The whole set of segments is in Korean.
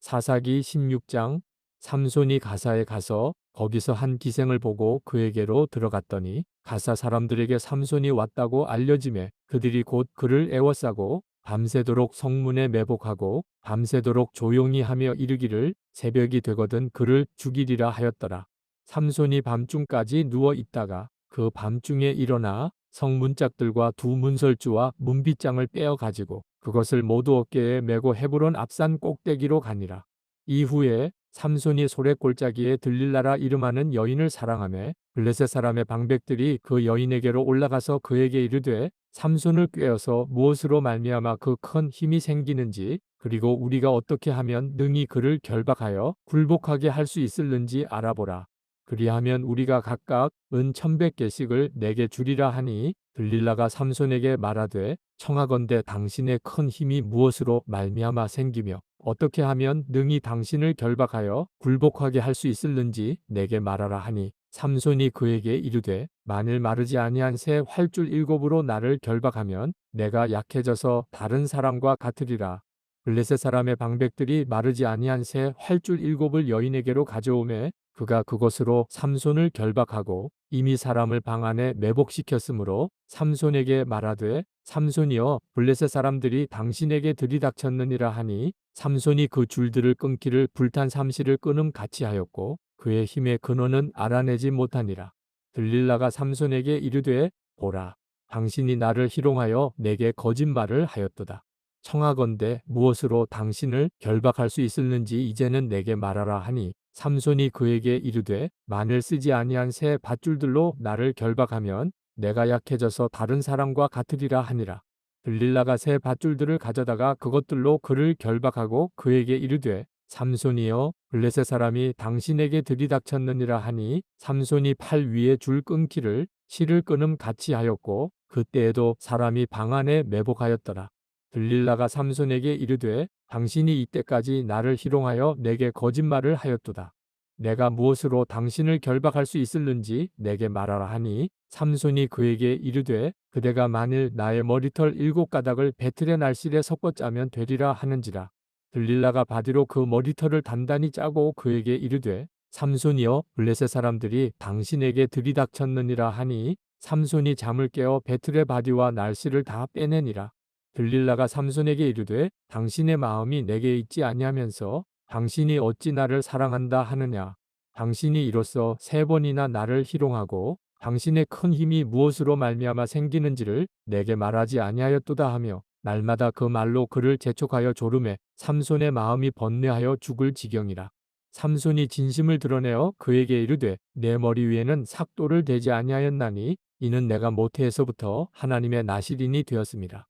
사사기 16장 삼손이 가사에 가서 거기서 한 기생을 보고 그에게로 들어갔더니 가사 사람들에게 삼손이 왔다고 알려짐에 그들이 곧 그를 애워싸고 밤새도록 성문에 매복하고 밤새도록 조용히 하며 이르기를 새벽이 되거든 그를 죽이리라 하였더라. 삼손이 밤중까지 누워 있다가 그 밤중에 일어나 성문짝들과 두 문설주와 문빗장을 빼어 가지고 그것을 모두 어깨에 메고 헤브론 앞산 꼭대기로 가니라. 이후에 삼손이 소래골짜기에 들릴라라 이름하는 여인을 사랑하며 블레셋 사람의 방백들이 그 여인에게로 올라가서 그에게 이르되 삼손을 꿰어서 무엇으로 말미암아 그 큰 힘이 생기는지 그리고 우리가 어떻게 하면 능히 그를 결박하여 굴복하게 할 수 있을는지 알아보라. 그리하면 우리가 각각 은 천백 개씩을 내게 주리라 하니 들릴라가 삼손에게 말하되 청하건대 당신의 큰 힘이 무엇으로 말미암아 생기며 어떻게 하면 능히 당신을 결박하여 굴복하게 할 수 있을는지 내게 말하라 하니 삼손이 그에게 이르되 만일 마르지 아니한 새 활줄 일곱으로 나를 결박하면 내가 약해져서 다른 사람과 같으리라. 블레셋 사람의 방백들이 마르지 아니한 새 활줄 일곱을 여인에게로 가져오매 그가 그것으로 삼손을 결박하고 이미 사람을 방 안에 매복시켰으므로 삼손에게 말하되 삼손이여 블레셋 사람들이 당신에게 들이닥쳤느니라 하니 삼손이 그 줄들을 끊기를 불탄 삼시를 끊음 같이 하였고 그의 힘의 근원은 알아내지 못하니라. 들릴라가 삼손에게 이르되 보라 당신이 나를 희롱하여 내게 거짓말을 하였도다. 청하건대 무엇으로 당신을 결박할 수 있을는지 이제는 내게 말하라 하니 삼손이 그에게 이르되 만일 쓰지 아니한 새 밧줄들로 나를 결박하면 내가 약해져서 다른 사람과 같으리라 하니라. 들릴라가 새 밧줄들을 가져다가 그것들로 그를 결박하고 그에게 이르되 삼손이여 블레셋 사람이 당신에게 들이닥쳤느니라 하니 삼손이 팔 위에 줄 끊기를 실을 끊음 같이 하였고 그때에도 사람이 방 안에 매복하였더라. 들릴라가 삼손에게 이르되 당신이 이때까지 나를 희롱하여 내게 거짓말을 하였도다. 내가 무엇으로 당신을 결박할 수 있을는지 내게 말하라 하니 삼손이 그에게 이르되 그대가 만일 나의 머리털 일곱 가닥을 배틀의 날실에 섞어 짜면 되리라 하는지라. 들릴라가 바디로 그 머리털을 단단히 짜고 그에게 이르되 삼손이여 블레셋 사람들이 당신에게 들이닥쳤느니라 하니 삼손이 잠을 깨어 배틀의 바디와 날씨를 다 빼내니라. 들릴라가 삼손에게 이르되 당신의 마음이 내게 있지 아니하면서 당신이 어찌 나를 사랑한다 하느냐 당신이 이로써 세 번이나 나를 희롱하고 당신의 큰 힘이 무엇으로 말미암아 생기는지를 내게 말하지 아니하였도다 하며 날마다 그 말로 그를 재촉하여 조름해 삼손의 마음이 번뇌하여 죽을 지경이라 삼손이 진심을 드러내어 그에게 이르되 내 머리 위에는 삭도를 대지 아니하였나니 이는 내가 모태에서부터 하나님의 나시린이 되었습니다.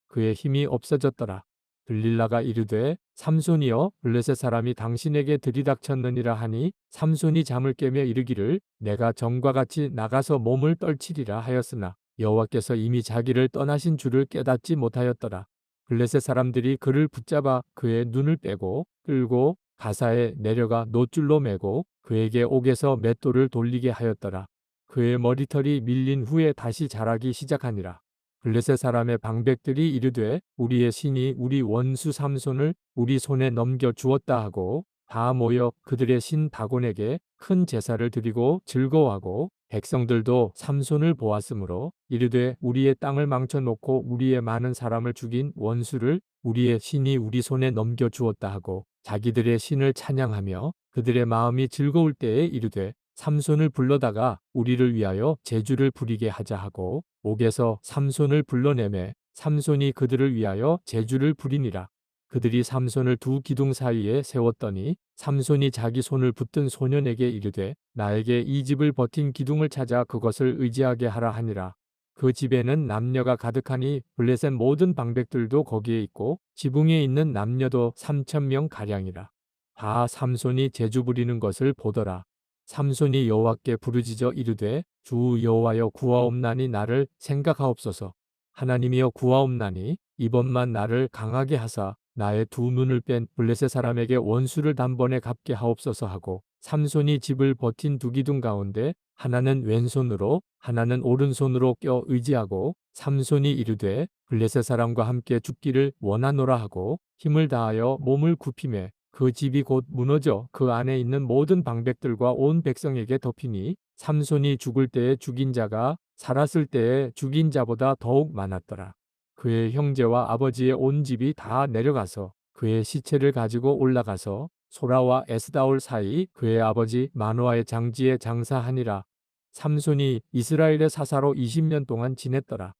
그의 힘이 없어졌더라. 들릴라가 이르되 삼손이여 블레셋 사람이 당신에게 들이닥쳤느니라 하니 삼손이 잠을 깨며 이르기를 내가 정과 같이 나가서 몸을 떨치리라 하였으나 여호와께서 이미 자기를 떠나신 줄을 깨닫지 못하였더라. 블레셋 사람들이 그를 붙잡아 그의 눈을 빼고 끌고 가사에 내려가 노줄로 매고 그에게 옥에서 맷돌을 돌리게 하였더라. 그의 머리털이 밀린 후에 다시 자라기 시작하니라. 블레셋 사람의 방백들이 이르되 우리의 신이 우리 원수 삼손을 우리 손에 넘겨 주었다 하고 다 모여 그들의 신 다곤에게 큰 제사를 드리고 즐거워하고 백성들도 삼손을 보았으므로 이르되 우리의 땅을 망쳐놓고 우리의 많은 사람을 죽인 원수를 우리의 신이 우리 손에 넘겨 주었다 하고 자기들의 신을 찬양하며 그들의 마음이 즐거울 때에 이르되 삼손을 불러다가 우리를 위하여 제주를 부리게 하자 하고 옥에서 삼손을 불러내매 삼손이 그들을 위하여 제주를 부리니라. 그들이 삼손을 두 기둥 사이에 세웠더니 삼손이 자기 손을 붙든 소년에게 이르되 나에게 이 집을 버틴 기둥을 찾아 그것을 의지하게 하라 하니라. 그 집에는 남녀가 가득하니 블레셋 모든 방백들도 거기에 있고 지붕에 있는 남녀도 삼천 명 가량이라. 다 삼손이 재주 부리는 것을 보더라. 삼손이 여호와께 부르짖어 이르되 주 여호와여 구하옵나니 나를 생각하옵소서. 하나님이여 구하옵나니 이번만 나를 강하게 하사 나의 두 눈을 뺀 블레셋 사람에게 원수를 단번에 갚게 하옵소서 하고 삼손이 집을 버틴 두 기둥 가운데 하나는 왼손으로 하나는 오른손으로 껴 의지하고 삼손이 이르되 블레셋 사람과 함께 죽기를 원하노라 하고 힘을 다하여 몸을 굽히매 그 집이 곧 무너져 그 안에 있는 모든 방백들과 온 백성에게 덮이니 삼손이 죽을 때에 죽인 자가 살았을 때에 죽인 자보다 더욱 많았더라. 그의 형제와 아버지의 온 집이 다 내려가서 그의 시체를 가지고 올라가서 소라와 에스다올 사이 그의 아버지 마노아의 장지에 장사하니라. 삼손이 이스라엘의 사사로 20년 동안 지냈더라.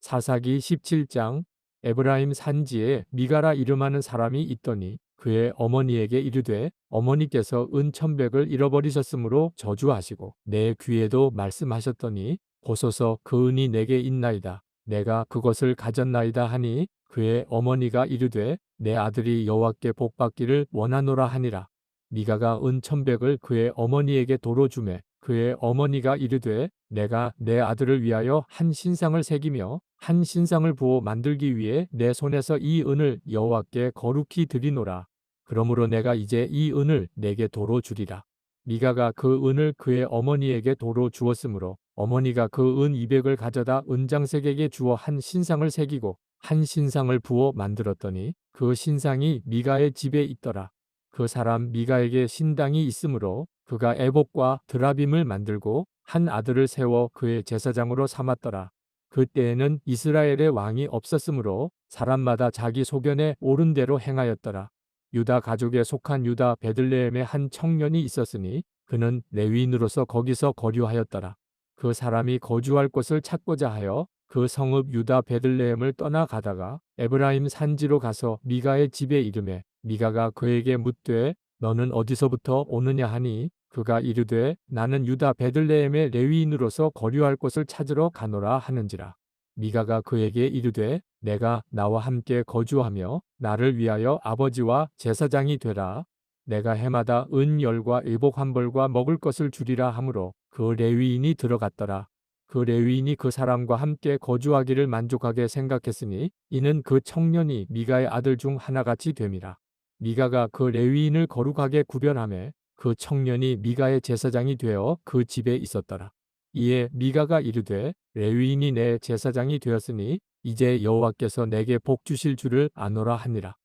사사기 17장 에브라임 산지에 미가라 이름하는 사람이 있더니 그의 어머니에게 이르되 어머니께서 은천백을 잃어버리셨으므로 저주하시고 내 귀에도 말씀하셨더니 보소서 그 은이 내게 있나이다. 내가 그것을 가졌나이다 하니 그의 어머니가 이르되 내 아들이 여호와께 복받기를 원하노라 하니라. 미가가 은천백을 그의 어머니에게 도로 주매 그의 어머니가 이르되 내가 내 아들을 위하여 한 신상을 새기며 한 신상을 부어 만들기 위해 내 손에서 이 은을 여호와께 거룩히 드리노라. 그러므로 내가 이제 이 은을 내게 도로 주리라. 미가가 그 은을 그의 어머니에게 도로 주었으므로 어머니가 그 은 200을 가져다 은장색에게 주어 한 신상을 새기고 한 신상을 부어 만들었더니 그 신상이 미가의 집에 있더라. 그 사람 미가에게 신당이 있으므로 그가 애복과 드라빔을 만들고 한 아들을 세워 그의 제사장으로 삼았더라. 그때에는 이스라엘의 왕이 없었으므로 사람마다 자기 소견에 옳은 대로 행하였더라. 유다 가족에 속한 유다 베들레헴에 한 청년이 있었으니 그는 레위인으로서 거기서 거류하였더라. 그 사람이 거주할 곳을 찾고자 하여 그 성읍 유다 베들레헴을 떠나가다가 에브라임 산지로 가서 미가의 집에 이름에 미가가 그에게 묻되 너는 어디서부터 오느냐 하니 그가 이르되 나는 유다 베들레헴의 레위인으로서 거류할 곳을 찾으러 가노라 하는지라. 미가가 그에게 이르되 내가 나와 함께 거주하며 나를 위하여 아버지와 제사장이 되라. 내가 해마다 은 열과 의복 한 벌과 먹을 것을 주리라 하므로 그 레위인이 들어갔더라. 그 레위인이 그 사람과 함께 거주하기를 만족하게 생각했으니 이는 그 청년이 미가의 아들 중 하나같이 됨이라. 미가가 그 레위인을 거룩하게 구별하매 그 청년이 미가의 제사장이 되어 그 집에 있었더라. 이에 미가가 이르되 레위인이 내 제사장이 되었으니 이제 여호와께서 내게 복 주실 줄을 아노라 하니라.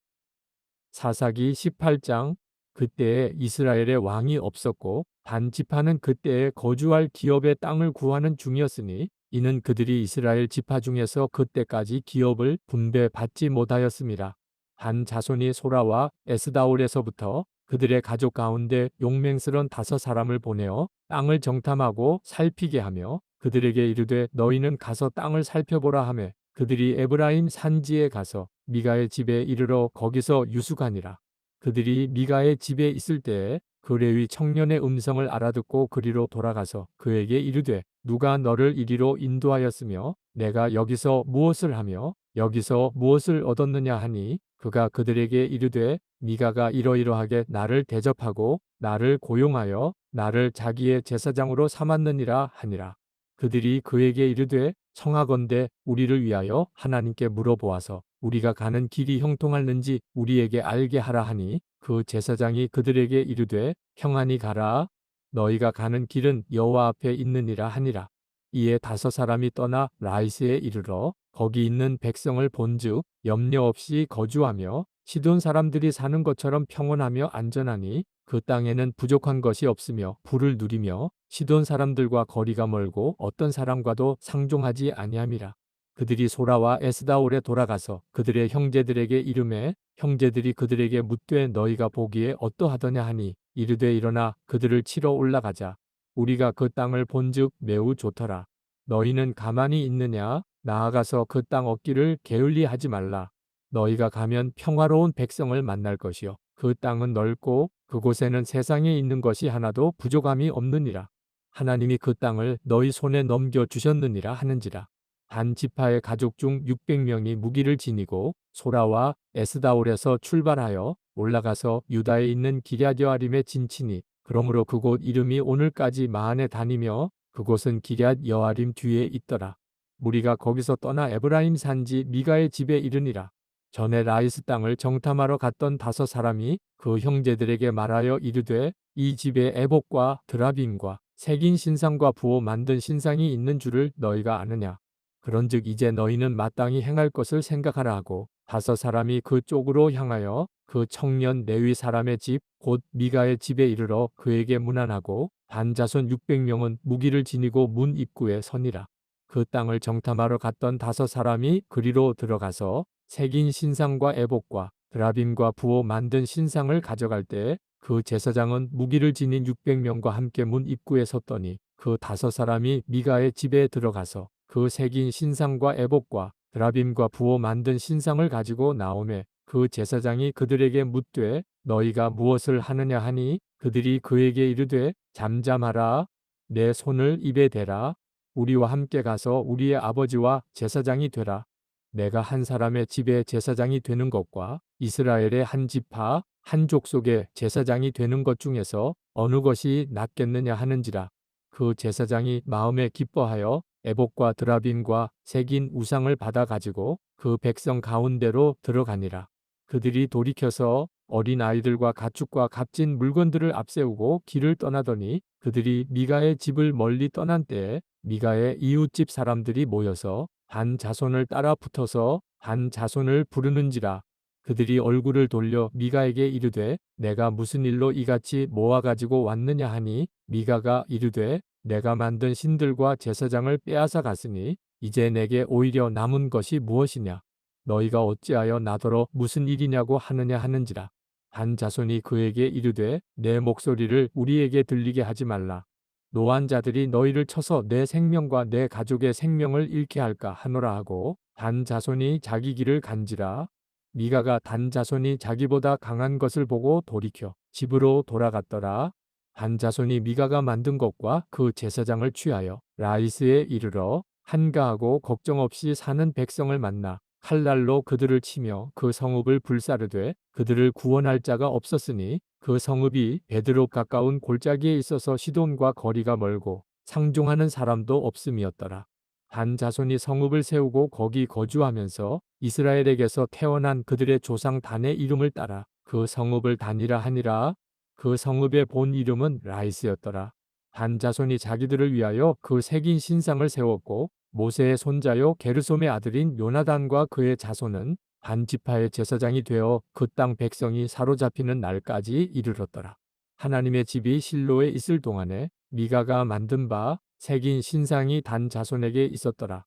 사사기 18장 그때에 이스라엘의 왕이 없었고 단지파는 그때에 거주할 기업의 땅을 구하는 중이었으니 이는 그들이 이스라엘 지파 중에서 그때까지 기업을 분배받지 못하였습니다. 단 자손이 소라와 에스다올에서부터 그들의 가족 가운데 용맹스런 다섯 사람을 보내어 땅을 정탐하고 살피게 하며 그들에게 이르되 너희는 가서 땅을 살펴보라 하매 그들이 에브라임 산지에 가서 미가의 집에 이르러 거기서 유숙하니라. 그들이 미가의 집에 있을 때에 그 레위 청년의 음성을 알아듣고 그리로 돌아가서 그에게 이르되 누가 너를 이리로 인도하였으며 내가 여기서 무엇을 하며 여기서 무엇을 얻었느냐 하니 그가 그들에게 이르되 미가가 이러이러하게 나를 대접하고 나를 고용하여 나를 자기의 제사장으로 삼았느니라 하니라. 그들이 그에게 이르되 청하건대 우리를 위하여 하나님께 물어보아서 우리가 가는 길이 형통할는지 우리에게 알게 하라 하니 그 제사장이 그들에게 이르되 평안히 가라 너희가 가는 길은 여호와 앞에 있느니라 하니라. 이에 다섯 사람이 떠나 라이스에 이르러 거기 있는 백성을 본즉 염려 없이 거주하며 시돈 사람들이 사는 것처럼 평온하며 안전하니 그 땅에는 부족한 것이 없으며 불을 누리며 시돈 사람들과 거리가 멀고 어떤 사람과도 상종하지 아니함이라. 그들이 소라와 에스다올에 돌아가서 그들의 형제들에게 이름해 형제들이 그들에게 묻되 너희가 보기에 어떠하더냐 하니 이르되 일어나 그들을 치러 올라가자. 우리가 그 땅을 본즉 매우 좋더라. 너희는 가만히 있느냐? 나아가서 그 땅 얻기를 게을리 하지 말라. 너희가 가면 평화로운 백성을 만날 것이요. 그 땅은 넓고 그곳에는 세상에 있는 것이 하나도 부족함이 없느니라. 하나님이 그 땅을 너희 손에 넘겨 주셨느니라 하는지라. 단 지파의 가족 중 600명이 무기를 지니고 소라와 에스다올에서 출발하여 올라가서 유다에 있는 기럇여아림에 진치니 그러므로 그곳 이름이 오늘까지 마한에 다니며 그곳은 기럇여아림 뒤에 있더라. 무리가 거기서 떠나 에브라임 산지 미가의 집에 이르니라. 전에 라이스 땅을 정탐하러 갔던 다섯 사람이 그 형제들에게 말하여 이르되 이 집에 에복과 드라빔과 새긴 신상과 부어 만든 신상이 있는 줄을 너희가 아느냐. 그런즉 이제 너희는 마땅히 행할 것을 생각하라 하고 다섯 사람이 그쪽으로 향하여 그 청년 내위 사람의 집 곧 미가의 집에 이르러 그에게 문안하고 반자손 600명은 무기를 지니고 문 입구에 서니라. 그 땅을 정탐하러 갔던 다섯 사람이 그리로 들어가서 새긴 신상과 애복과 드라빔과 부어 만든 신상을 가져갈 때 그 제사장은 무기를 지닌 600명과 함께 문 입구에 섰더니 그 다섯 사람이 미가의 집에 들어가서 그 새긴 신상과 애복과 드라빔과 부어 만든 신상을 가지고 나오매 그 제사장이 그들에게 묻되 너희가 무엇을 하느냐 하니 그들이 그에게 이르되 잠잠하라. 내 손을 입에 대라 우리와 함께 가서 우리의 아버지와 제사장이 되라 내가 한 사람의 집에 제사장이 되는 것과 이스라엘의 한 지파 한 족속의 제사장이 되는 것 중에서 어느 것이 낫겠느냐 하는지라 그 제사장이 마음에 기뻐하여 에복과 드라빈과 새긴 우상을 받아 가지고 그 백성 가운데로 들어가니라. 그들이 돌이켜서 어린 아이들과 가축과 값진 물건들을 앞세우고 길을 떠나더니 그들이 미가의 집을 멀리 떠난 때에 미가의 이웃집 사람들이 모여서 반 자손을 따라 붙어서 반 자손을 부르는지라. 그들이 얼굴을 돌려 미가에게 이르되 내가 무슨 일로 이같이 모아 가지고 왔느냐 하니? 미가가 이르되 내가 만든 신들과 제사장을 빼앗아 갔으니 이제 내게 오히려 남은 것이 무엇이냐? 너희가 어찌하여 나더러 무슨 일이냐고 하느냐 하는지라. 반 자손이 그에게 이르되 내 목소리를 우리에게 들리게 하지 말라 노한 자들이 너희를 쳐서 내 생명과 내 가족의 생명을 잃게 할까 하노라 하고 단 자손이 자기 길을 간지라 미가가 단 자손이 자기보다 강한 것을 보고 돌이켜 집으로 돌아갔더라. 단 자손이 미가가 만든 것과 그 제사장을 취하여 라이스에 이르러 한가하고 걱정 없이 사는 백성을 만나 칼날로 그들을 치며 그 성읍을 불사르되 그들을 구원할 자가 없었으니 그 성읍이 베드로 가까운 골짜기에 있어서 시돈과 거리가 멀고 상종하는 사람도 없음이었더라. 단 자손이 성읍을 세우고 거기 거주하면서 이스라엘에게서 태어난 그들의 조상 단의 이름을 따라 그 성읍을 단이라 하니라. 그 성읍의 본 이름은 라이스였더라. 단 자손이 자기들을 위하여 그 새긴 신상을 세웠고 모세의 손자요 게르솜의 아들인 요나단과 그의 자손은 반 지파의 제사장이 되어 그 땅 백성이 사로잡히는 날까지 이르렀더라. 하나님의 집이 실로에 있을 동안에 미가가 만든 바 새긴 신상이 단 자손에게 있었더라.